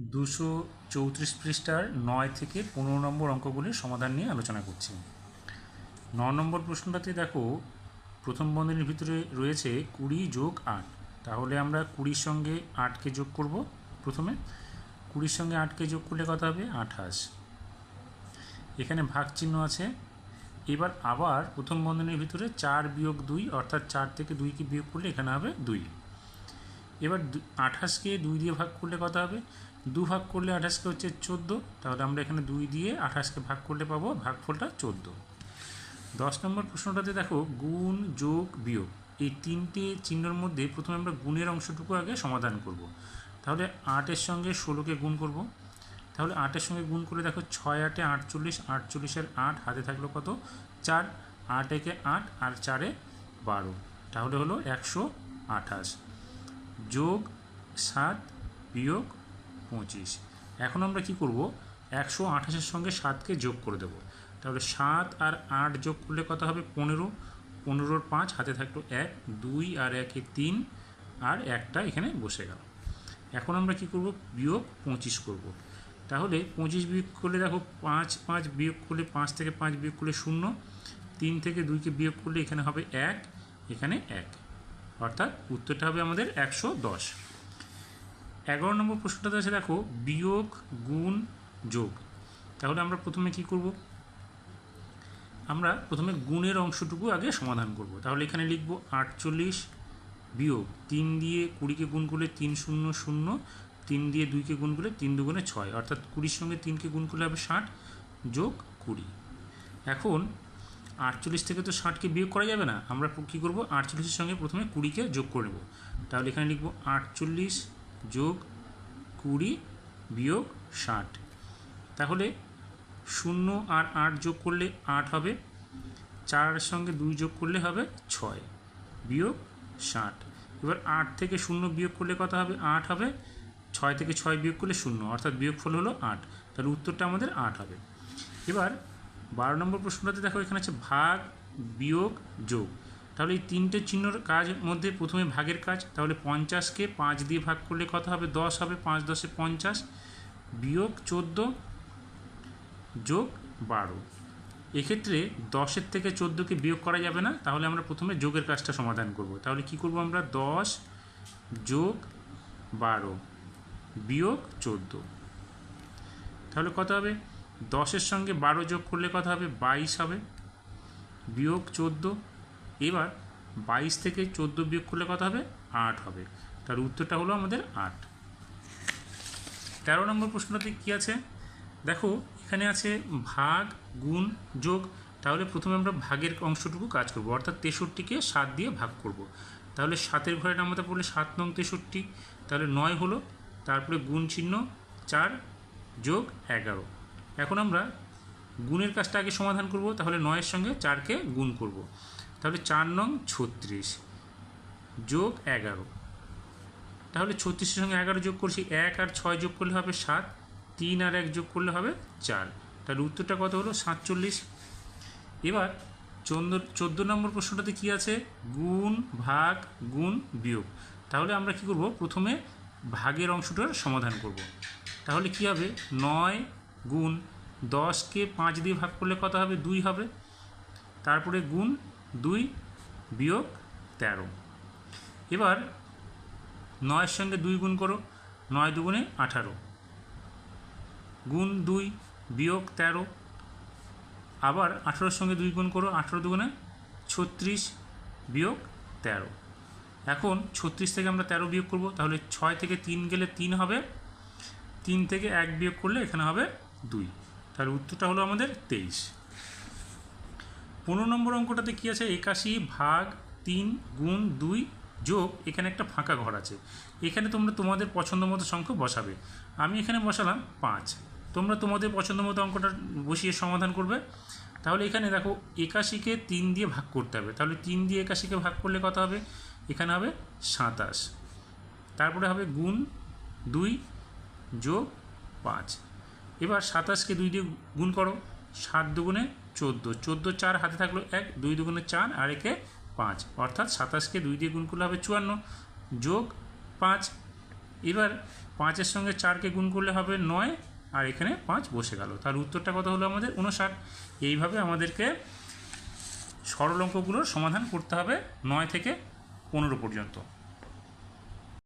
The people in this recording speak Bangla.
দুশো চৌত্রিশ পৃষ্ঠার নয় থেকে পনেরো নম্বর অঙ্কগুলির সমাধান নিয়ে আলোচনা করছি। ন নম্বর প্রশ্নটাতে দেখো, প্রথম বন্ধনীর ভিতরে রয়েছে কুড়ি যোগ আট। তাহলে আমরা কুড়ির সঙ্গে আটকে যোগ করব প্রথমে। কুড়ির সঙ্গে আটকে যোগ করলে কত হবে? আঠাশ। এখানে ভাগ চিহ্ন আছে। এবার আবার প্রথম বন্ধনীর ভিতরে চার বিয়োগ দুই, অর্থাৎ চার থেকে দুইকে বিয়োগ করলে এখানে হবে দুই। এবার আঠাশকে দুই দিয়ে ভাগ করলে কত হবে? দু ভাগ করলে আঠাশকে হচ্ছে চোদ্দ, তাহলে আমরা এখানে দুই দিয়ে আঠাশকে ভাগ করলে পাবো, ভাগফলটা চোদ্দ দশ নম্বর প্রশ্নটাতে দেখো, গুণ যোগ বিয়োগ, এই তিনটে চিহ্নর মধ্যে প্রথমে আমরা গুণের অংশটুকু আগে সমাধান করব। তাহলে আটের সঙ্গে ষোলোকে গুণ করব। তাহলে আটের সঙ্গে গুণ করে দেখো, ছয় আটে আটচল্লিশ, আটচল্লিশের আট হাতে থাকল কত চার, আট একে আট, আর চারে বারো তাহলে হলো একশো আঠাশ যোগ সাত বিয়োগ পঁচিশ। এখন আমরা কি করব? একশো আঠাশের সঙ্গে সাতকে যোগ করে দেব। তাহলে সাত আর আট যোগ করলে কত হবে? পনেরো। পনেরোর পাঁচ, হাতে থাকল এক, দুই আর একে তিন, আর একটা এখানে বসে গেল। এখন আমরা কি করব? বিয়োগ পঁচিশ করব। তাহলে পঁচিশ বিয়োগ করলে দেখো পাঁচ পাঁচ বিয়োগ করলে পাঁচ থেকে পাঁচ বিয়োগ করলে শূন্য। তিন থেকে দুইকে বিয়োগ করলে এখানে হবে এক, এখানে এক। অর্থাৎ উত্তরটা হবে আমাদের একশো দশ। এগারো নম্বর প্রশ্নটাতে আছে, দেখো, বিয়োগ, গুণ, যোগ। তাহলে আমরা প্রথমে কি করব? আমরা প্রথমে গুণের অংশটুকু আগে সমাধান করব। তাহলে এখানে লিখব আটচল্লিশ বিয়োগ, তিন দিয়ে কুড়িকে গুণ করলে তিন শূন্য শূন্য, তিন দিয়ে দুইকে গুণ করলে তিন দুগুণে ছয়, অর্থাৎ কুড়ির সঙ্গে তিনকে গুণ করলে হবে ষাট যোগ কুড়ি। এখন আটচল্লিশ থেকে তো ষাটকে বিয়োগ করা যাবে না, আমরা কী করব? আটচল্লিশের সঙ্গে প্রথমে কুড়িকে যোগ করে নেব। তাহলে এখানে লিখব আটচল্লিশ যোগ কুড়ি বিয়োগ ষাট। তাহলে শূন্য আর আট যোগ করলে আট হবে, চারের সঙ্গে দুই যোগ করলে হবে ছয় বিয়োগ ষাট। এবার আট থেকে শূন্য বিয়োগ করলে কত হবে? আট হবে। ছয় থেকে ছয় বিয়োগ করলে শূন্য, অর্থাৎ বিয়োগফল হলো আট। তাহলে উত্তরটা আমাদের আট হবে। এবার বারো নম্বর প্রশ্নটাতে দেখো এখানে আছে ভাগ বিয়োগ যোগ। তাহলে এই তিনটে চিহ্নর কাজ মধ্যে প্রথমে ভাগের কাজ, তাহলে পঞ্চাশকে পাঁচ দিয়ে ভাগ করলে কত হবে? দশ হবে, পাঁচ দশে পঞ্চাশ বিয়োগ চোদ্দ যোগ বারো। এক্ষেত্রে দশের থেকে চোদ্দোকে বিয়োগ করা যাবে না, তাহলে আমরা প্রথমে যোগের কাজটা সমাধান করব। তাহলে কি করব আমরা? দশ যোগ বারো বিয়োগ চোদ্দ। তাহলে কত হবে? দশের সঙ্গে বারো যোগ করলে কত হবে? বাইশ হবে। বিয়োগ চোদ্দ এবার বাইশ থেকে চোদ্দ বিয়োগ করলে কত হবে? আট হবে। তার উত্তরটা হলো আমাদের আট। তেরো নম্বর প্রশ্নটাতে কী আছে? দেখো, এখানে আছে ভাগ গুণ যোগ। তাহলে প্রথমে আমরা ভাগের অংশটুকু কাজ করব। অর্থাৎ তেষট্টিকে সাত দিয়ে ভাগ করব। তাহলে সাতের ঘরে নামাতে পড়লে সাত নং তেষট্টি। তাহলে নয় হলো, তারপরে গুণ চিহ্ন চার যোগ এগারো। এখন আমরা গুণের কাজটা আগে সমাধান করব। তাহলে নয়ের সঙ্গে চারকে গুণ করব। তাহলে চার নং ছত্রিশ যোগ এগারো। তাহলে ছত্রিশের সঙ্গে এগারো যোগ করছি এক আর ছয় যোগ করলে হবে সাত, তিন আর এক যোগ করলে হবে চার। তাহলে উত্তরটা কত হলো? সাতচল্লিশ। এবার চোদ্দ, চোদ্দ নম্বর প্রশ্নটাতে কী আছে? গুণ ভাগ গুণ বিয়োগ। তাহলে আমরা কি করব? প্রথমে ভাগের অংশটার সমাধান করব। তাহলে কি হবে? নয় গুণ দশকে পাঁচ দিয়ে ভাগ করলে কত হবে? দুই হবে। তারপরে গুণ দুই বিয়োগ তেরো। এবার নয়ের সঙ্গে দুই গুণ করো, নয় দুগুণে আঠারো। গুণ দুই বিয়োগ তেরো, আবার আঠেরোর সঙ্গে দুই গুণ করো, আঠেরো দুগুণে ছত্রিশ বিয়োগ তেরো। এখন ছত্রিশ থেকে আমরা তেরো বিয়োগ করব, তাহলে ছয় থেকে তিন গেলে তিন হবে, তিন থেকে এক বিয়োগ করলে এখানে হবে দুই। তাহলে উত্তরটা হলো আমাদের তেইশ। পনেরো নম্বর অঙ্কটাতে কী আছে? একাশি ভাগ তিন গুণ দুই যোগ এখানে একটা ফাঁকা ঘর আছে। এখানে তোমরা তোমাদের পছন্দ মতো সংখ্যা বসাবে। আমি এখানে বসালাম পাঁচ। তোমরা তোমাদের পছন্দ মতো অঙ্কটা বসিয়ে সমাধান করবে। তাহলে এখানে দেখো একাশিকে তিন দিয়ে ভাগ করতে হবে। তাহলে তিন দিয়ে একাশিকে ভাগ করলে কত হবে? এখানে হবে সাতাশ। তারপরে হবে গুণ দুই যোগ পাঁচ। এবার সাতাশকে দুই দিয়ে গুণ করো। সাত দুগুণে চোদ্দ। চোদ্দ চার হাতে থাকল এক, দুই দুগুণে চার, আর একে পাঁচ। অর্থাৎ সাতাশকে দুই দিয়ে গুণ করলে হবে চুয়ান্ন। যোগ পাঁচ। এবার পাঁচের সঙ্গে চারকে গুণ করলে হবে নয়, আর এখানে পাঁচ বসে গেল। তার উত্তরটা কত হলো আমাদের? উনষাট। এইভাবে আমাদেরকে সরল অঙ্কগুলোর সমাধান করতে হবে নয় থেকে পনেরো পর্যন্ত।